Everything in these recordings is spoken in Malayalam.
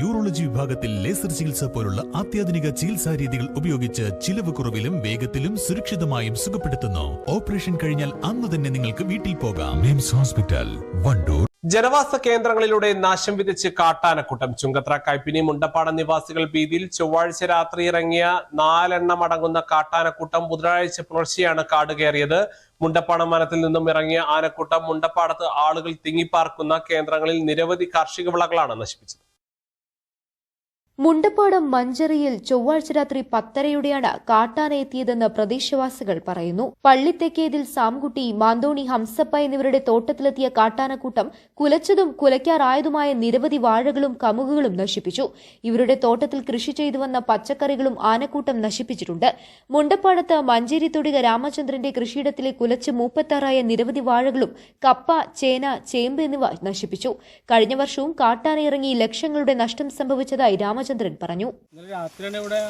യൂറോളജി വിഭാഗത്തിൽ ലേസർ ചികിത്സ പോലുള്ള അത്യാധുനിക ചികിത്സാ രീതികൾ ഉപയോഗിച്ച് ചിലവ് കുറവിലും വേഗത്തിലും സുരക്ഷിതമായും സുഖപ്പെടുത്തുന്നു. ഓപ്പറേഷൻ കഴിഞ്ഞാൽ അന്ന് തന്നെ നിങ്ങൾക്ക് വീട്ടിൽ പോകാം. മിംസ് ഹോസ്പിറ്റൽ വണ്ടൂർ. ജനവാസ കേന്ദ്രങ്ങളിലൂടെ നാശം വിതച്ച് കാട്ടാനക്കൂട്ടം. ചുങ്കത്ര കൈപ്പിനി മുണ്ടപ്പാടം നിവാസികൾ ഭീതിയിൽ ചൊവ്വാഴ്ച രാത്രി ഇറങ്ങിയ നാലെണ്ണം അടങ്ങുന്ന കാട്ടാനക്കൂട്ടം ബുധനാഴ്ച പുലർച്ചെയാണ് കാട് കയറിയത്. മുണ്ടപ്പാടം വനത്തിൽ നിന്നും ഇറങ്ങിയ ആനക്കൂട്ടം മുണ്ടപ്പാടത്ത് ആളുകൾ തിങ്ങിപ്പാർക്കുന്ന കേന്ദ്രങ്ങളിൽ നിരവധി കാർഷിക വിളകളാണ് നശിപ്പിച്ചത്. മുണ്ടപ്പാടം മഞ്ചറിയിൽ ചൊവ്വാഴ്ച രാത്രി പത്തരയോടെയാണ് കാട്ടാന എത്തിയതെന്ന് പ്രദേശവാസികൾ പറയുന്നു. പള്ളിത്തേക്കേതിൽ സാംകുട്ടി മാന്തോണി ഹംസപ്പ എന്നിവരുടെ തോട്ടത്തിലെത്തിയ കാട്ടാനക്കൂട്ടം കുലച്ചതും കുലയ്ക്കാറായതുമായ നിരവധി വാഴകളും കമുകുകളും നശിപ്പിച്ചു. ഇവരുടെ തോട്ടത്തിൽ കൃഷി ചെയ്തു വന്ന പച്ചക്കറികളും ആനക്കൂട്ടം നശിപ്പിച്ചിട്ടുണ്ട്. മുണ്ടപ്പാടത്ത് മഞ്ചേരി തൊടിക രാമചന്ദ്രന്റെ കൃഷിയിടത്തിലെ കുലച്ച് മൂപ്പത്താറായ നിരവധി വാഴകളും കപ്പ ചേന ചേമ്പ് എന്നിവ നശിപ്പിച്ചു. കഴിഞ്ഞ വർഷവും കാട്ടാന ഇറങ്ങി ലക്ഷങ്ങളുടെ നഷ്ടം സംഭവിച്ചതായി രാമചന്ദ്രൻ പറഞ്ഞു. ഇന്നലെ രാത്രിയാണ് ഇവിടെ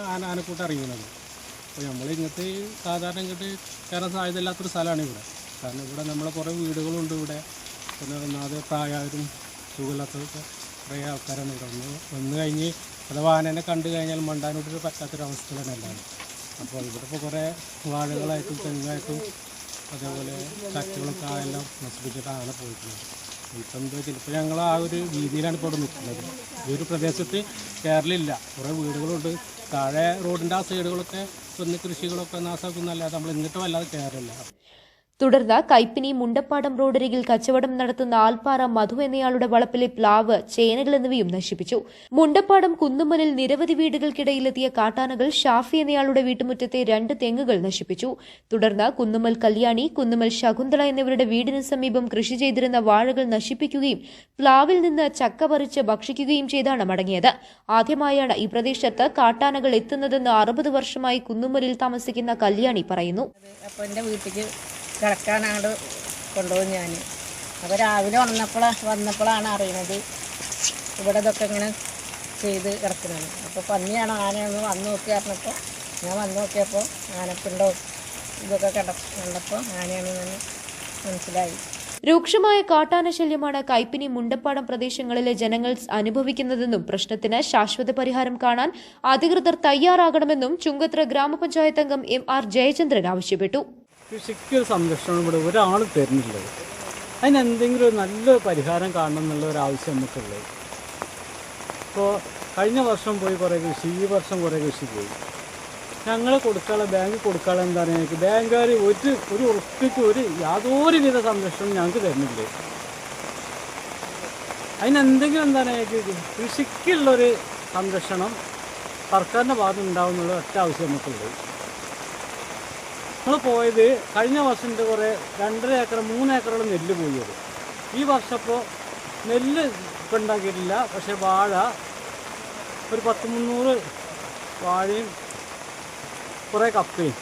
അപ്പോൾ കാരണം ഇവിടെ നമ്മളെ കുറേ വീടുകളുണ്ട് ഇവിടെ. പിന്നെ ഒന്നാമത് പ്രായമായവരും സുഖമില്ലാത്തതൊക്കെ കുറേ ആൾക്കാരാണ് ഇവിടെ. വന്ന് കഴിഞ്ഞ് കണ്ടു കഴിഞ്ഞാൽ മണ്ടാനോട്ടൊരു പറ്റാത്തൊരവസ്ഥയിലാണ് എല്ലാവരും. അപ്പോൾ ഇവിടെ ഇപ്പോൾ കുറേ വാഴകളായിട്ടും തെങ്ങായിട്ടും അതേപോലെ ചക്കുകളൊക്കെ എല്ലാം നശിപ്പിച്ചിട്ട് പോയിട്ടുണ്ട്. ഇപ്പം എന്താ ചിലപ്പോൾ ഞങ്ങൾ ആ ഒരു രീതിയിലാണ് ഇപ്പോൾ ഇവിടെ നിൽക്കുന്നത് ഈ ഒരു പ്രദേശത്ത് കയറലില്ല കുറേ വീടുകളുണ്ട്. താഴെ റോഡിന്റെ ആ സൈഡുകളൊക്കെ ഒന്ന് കൃഷികളൊക്കെ നാശാക്കുന്നല്ലാതെ നമ്മൾ എന്നിട്ടും വല്ലാതെ കയറില്ല തുടർന്ന് കൈപ്പിനി മുണ്ടപ്പാടം റോഡരികിൽ കച്ചവടം നടത്തുന്ന ആൽപ്പാറ മധു എന്നയാളുടെ വളപ്പിലെ പ്ലാവ് ചേനകൾ എന്നിവയും നശിപ്പിച്ചു. മുണ്ടപ്പാടം കുന്നുമലിൽ നിരവധി വീടുകൾക്കിടയിലെത്തിയ കാട്ടാനകൾ ഷാഫി എന്നയാളുടെ വീട്ടുമുറ്റത്തെ രണ്ട് തെങ്ങുകൾ നശിപ്പിച്ചു. തുടർന്ന് കുന്നുമൽ കല്യാണി കുന്നുമൽ ശകുന്തള എന്നിവരുടെ വീടിന് സമീപം കൃഷി ചെയ്തിരുന്ന വാഴകൾ നശിപ്പിക്കുകയും പ്ലാവിൽ നിന്ന് ചക്ക പറിച്ച് ഭക്ഷിക്കുകയും ചെയ്താണ് മടങ്ങിയത്. ആദ്യമായാണ് ഈ പ്രദേശത്ത് കാട്ടാനകൾ എത്തുന്നതെന്ന് അറുപത് വർഷമായി കുന്നുമലിൽ താമസിക്കുന്ന കല്യാണി പറയുന്നു. കിടക്കാനാണ് കൊണ്ടുപോകും ഞാൻ. അപ്പോൾ രാവിലെ വന്നപ്പോൾ വന്നപ്പോഴാണ് അറിയുന്നത് ഇവിടെ ഇതൊക്കെ ഇങ്ങനെ ചെയ്ത് കിടക്കുന്നത്. അപ്പോൾ പന്നിയാണ് ആനയൊന്ന് വന്ന് നോക്കി അറിഞ്ഞപ്പോൾ ഞാൻ വന്ന് നോക്കിയപ്പോൾ ആനപ്പിണ്ടോ ഇതൊക്കെ കിട കണ്ടപ്പോൾ ആനയാണെന്ന് മനസ്സിലായി. രൂക്ഷമായ കാട്ടാന ശല്യമാണ് കൈപ്പിനി മുണ്ടപ്പാടം പ്രദേശങ്ങളിലെ ജനങ്ങൾ അനുഭവിക്കുന്നതെന്നും പ്രശ്നത്തിന് ശാശ്വത പരിഹാരം കാണാൻ അധികൃതർ തയ്യാറാകണമെന്നും ചുങ്കത്ര ഗ്രാമപഞ്ചായത്ത് അംഗം എം ആർ ജയചന്ദ്രൻ ആവശ്യപ്പെട്ടു. കൃഷിക്ക് ഒരു സംരക്ഷണം ഇവിടെ ഒരാൾ തരുന്നില്ലത്. അതിനെന്തെങ്കിലും ഒരു നല്ല പരിഹാരം കാണണം എന്നുള്ള ഒരു ആവശ്യം നമുക്കുള്ളത്. ഇപ്പോൾ കഴിഞ്ഞ വർഷം പോയി കുറേ കൃഷി ഈ വർഷം കുറേ കൃഷി പോയി. ഞങ്ങൾ കൊടുക്കാനുള്ള ബാങ്ക് കൊടുക്കാനുള്ള എന്താണ് ഞങ്ങൾക്ക്? ബാങ്കുകാർ ഒരു ഒരു ഉറപ്പിക്ക് ഒരു യാതൊരു വിധ സംരക്ഷണം ഞങ്ങൾക്ക് തരുന്നില്ല. അതിനെന്തെങ്കിലും എന്താണ് ഞങ്ങൾക്ക് കൃഷിക്കുള്ളൊരു സംരക്ഷണം സർക്കാരിന്റെ ഭാഗത്ത് ഉണ്ടാവുന്നുള്ള ഒറ്റ ആവശ്യം നമുക്കുള്ളത്. നമ്മൾ പോയത് കഴിഞ്ഞ വർഷത്തിന്റെ കുറേ രണ്ടര ഏക്കർ മൂന്ന് ഏക്കറോളം നെല്ല് പോയത്. ഈ വർഷം ഇപ്പോൾ നെല്ല് ഇപ്പം ഉണ്ടാക്കിയിട്ടില്ല. പക്ഷെ വാഴ ഒരു പത്ത് മുന്നൂറ് വാഴയും കുറേ കപ്പയും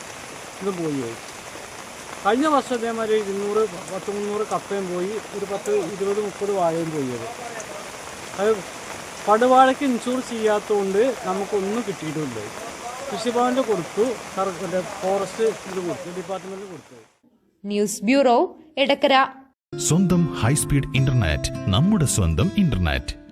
ഇതും പോയി. പോയി കഴിഞ്ഞ വർഷം ഇതേമാതിരി ഇരുന്നൂറ് പത്ത് മുന്നൂറ് കപ്പയും പോയി ഒരു പത്ത് ഇരുപത് മുപ്പത് വാഴയും പോയത് അത് പടുവാഴയ്ക്ക് ഇൻഷൂർ ചെയ്യാത്തതുകൊണ്ട് നമുക്കൊന്നും കിട്ടിയിട്ടുമില്ല കൃഷിഭവനിൽ കൊടുത്തു. ഫോറസ്റ്റ് ഇത് കൊടുത്തു ഡിപ്പാർട്ട്മെന്റിൽ കൊടുത്തു. News bureau Edakkara. സ്വന്തം ഹൈസ്പീഡ് ഇന്റർനെറ്റ് നമ്മുടെ സ്വന്തം ഇന്റർനെറ്റ്.